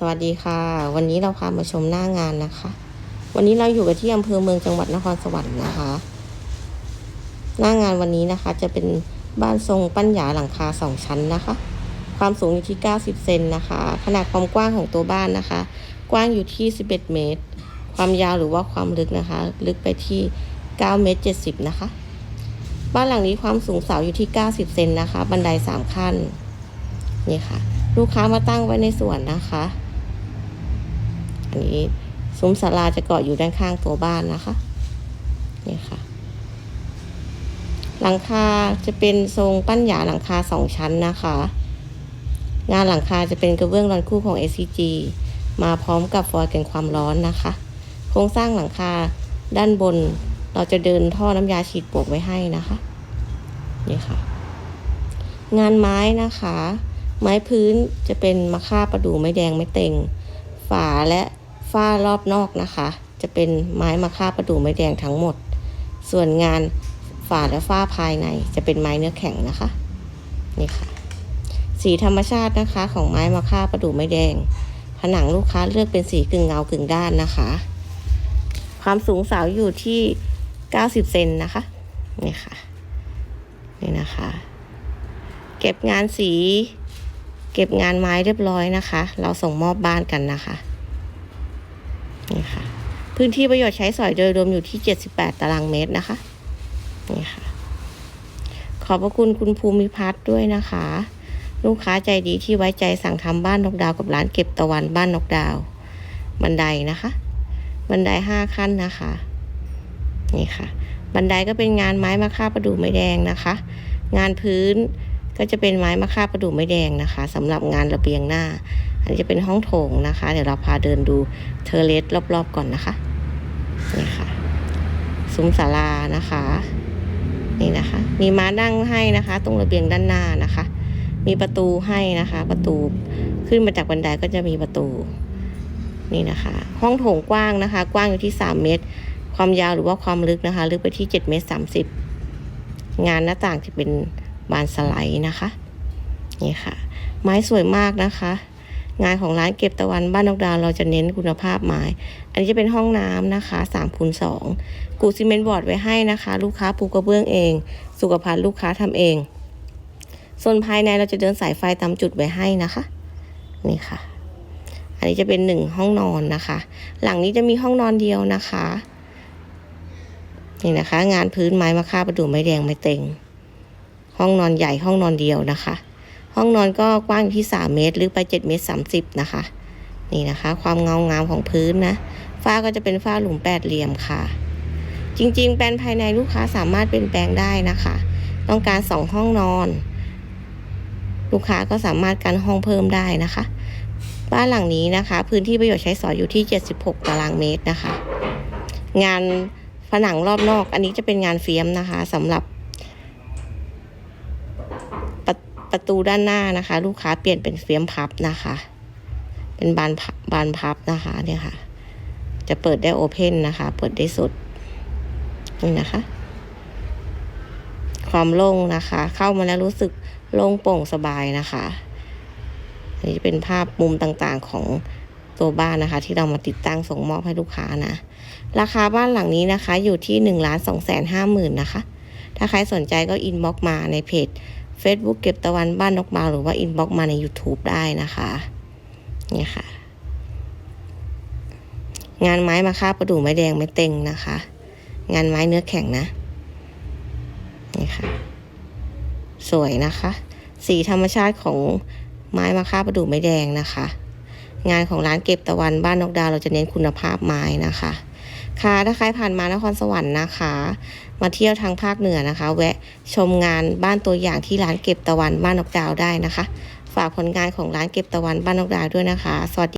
สวัสดีค่ะ วันนี้เราพามาชมหน้างานนะคะ วันนี้เราอยู่กันที่อำเภอเมืองจังหวัดนครสวรรค์นะคะ หน้างานวันนี้นะคะจะเป็นบ้านทรงปั้นหยาหลังคาสองชั้นนะคะ ความสูงอยู่ที่ 90 เซนนะคะ ขนาดความกว้างของตัวบ้านนะคะ กว้างอยู่ที่ 11 เมตร ความยาวหรือว่าความลึกนะคะ ลึกไปที่ 9 เมตร 70 นะคะ บ้านหลังนี้ความสูงเสาอยู่ที่ 90 เซนนะคะ บันได 3 ขั้น นี่ค่ะลูกค้ามาตั้งไว้ในสวนนะคะ นี้ซุ้มศาลาจะเกาะอยู่ด้านข้างตัวบ้านนะคะนี่ค่ะ หลังคาจะเป็นทรงปั้นหยาหลังคาสองชั้นนะคะ งานหลังคาจะเป็นกระเบื้องรอนคู่ของ SCG มาพร้อมกับฟอยล์กันความร้อนนะคะ โครงสร้างหลังคาด้านบนเราจะเดินท่อน้ำยาฉีดปวกไว้ให้นะคะนี่ค่ะ งานไม้นะคะ ไม้พื้นจะเป็นมะค่าประดู่ไม้แดงไม้เต็ง ฝาและ ฝ้ารอบนอกนะคะ จะเป็นไม้มะค่าประดู่ไม้แดงทั้งหมด ส่วนงานฝาและฝ้าภายในจะเป็นไม้เนื้อแข็งนะคะนี่ค่ะ สีธรรมชาตินะคะของไม้มะค่าประดู่ไม้แดง ผนังลูกค้าเลือกเป็นสีกึ่งเงากึ่งด้านนะคะ ความสูงเสาอยู่ที่ 90 เซนนะคะนี่ค่ะนี่นะคะ เก็บงานสี เก็บงานไม้เรียบร้อยนะคะ เราส่งมอบบ้านกันนะคะ นี่ค่ะ พื้นที่ประโยชน์ใช้สอยโดยรวมอยู่ที่ 78 ตารางเมตรนะคะ นี่ค่ะ ขอบพระคุณคุณภูมิพัฒน์ด้วยนะคะ ลูกค้าใจดีที่ไว้ใจสั่งทำบ้านนกดาวกับร้านเก็บตะวันบ้านนกดาว บันไดนะคะ บันไดห้าขั้นนะคะ นี่ค่ะ บันไดก็เป็นงานไม้มะค่าประดู่ไม้แดงนะคะ งานพื้น ก็จะเป็นไม้มะค่าประดู่ไม้แดงนะคะสำหรับงานระเบียงหน้า อันนี้จะเป็นห้องโถงนะคะ เดี๋ยวเราพาเดินดูเทอเลสรอบๆก่อนนะคะนี่ค่ะซุ้มศาลานะคะ นี่นะคะ มีม้านั่งให้นะคะ ตรงระเบียงด้านหน้านะคะ มีประตูให้นะคะ ประตูขึ้นมาจากบันไดก็จะมีประตูนี่นะคะ ห้องโถงกว้างนะคะ กว้างอยู่ที่ 3 เมตร ความยาวหรือว่าความลึกนะคะ ลึกไปที่7เมตร30 งานหน้าต่างจะเป็น บานสไลด์นะคะนี่ค่ะ ไม้สวยมากนะคะ งานของร้านเก็บตะวันบ้านนกดาวเราจะเน้นคุณภาพไม้ อันนี้จะเป็นห้องน้ำนะคะ3คูณ2กูซีเมนต์บอร์ดไว้ให้นะคะ ลูกค้าปูกระเบื้องเอง สุขภัณฑ์ลูกค้าทำเองส่วนภายในเราจะเดินสายไฟตามจุดไว้ให้นะคะ นี่ค่ะ อันนี้จะเป็นหนึ่งห้องนอนนะคะ หลังนี้จะมีห้องนอนเดียวนะคะ นี่นะคะ งานพื้นไม้มะค่าประดู่ไม้แดงไม้เต็ง ห้องนอนใหญ่ห้องนอนเดียวนะคะ ห้องนอนก็กว้างอยู่ที่ 3 เมตรลึกไป7เมตร30 นะคะ นี่นะคะ ความเงางามของพื้นนะฝ้าก็จะเป็นฝ้าหลุมแปดเหลี่ยมค่ะ จริงๆ แปลนภายในลูกค้าสามารถเปลี่ยนแปลงได้นะคะ ต้องการสองห้องนอน ลูกค้าก็สามารถกันห้องเพิ่มได้นะคะ บ้านหลังนี้นะคะ พื้นที่ประโยชน์ใช้สอยอยู่ที่ 76 ตารางเมตรนะคะ งานผนังรอบนอกอันนี้จะเป็นงานเฟียมนะคะสำหรับ ประตูด้านหน้านะคะ ลูกค้าเปลี่ยนเป็นเฟียมพับนะคะ เป็นบานพับบานพับนะคะเนี่ยค่ะ จะเปิดได้โอเพนนะคะ เปิดได้สุดนี่นะคะ ความโล่งนะคะ เข้ามาแล้วรู้สึกโล่งโปร่งสบายนะคะอันนี้เป็นภาพมุมต่างๆของตัวบ้านนะคะ ที่เรามาติดตั้งส่งมอบให้ลูกค้านะ ราคาบ้านหลังนี้นะคะ อยู่ที่หนึ่งล้านสองแสนห้าหมื่นนะคะ ถ้าใครสนใจก็อินบ็อกมาในเพจ Facebook เก็บตะวันบ้านนกมาหรือว่าอินบ็อกมาใน YouTube ได้นะคะนี่ค่ะ งานไม้มาค่าประดู่ไม้แดงไม้เต็งนะคะ งานไม้เนื้อแข็งนะนี่ค่ะ สวยนะคะ สีธรรมชาติของไม้มาค่าประดู่ไม้แดงนะคะ งานของร้านเก็บตะวันบ้านนกดาวเราจะเน้นคุณภาพไม้นะคะ ค่ะถ้าใครผ่านมานครสวรรค์นะคะ มาเที่ยวทางภาคเหนือนะคะ แวะชมงานบ้านตัวอย่างที่ร้านเก็บตะวันบ้านนกดาวได้นะคะ ฝากผลงานของร้านเก็บตะวันบ้านนกดาวด้วยนะคะ สวัสดี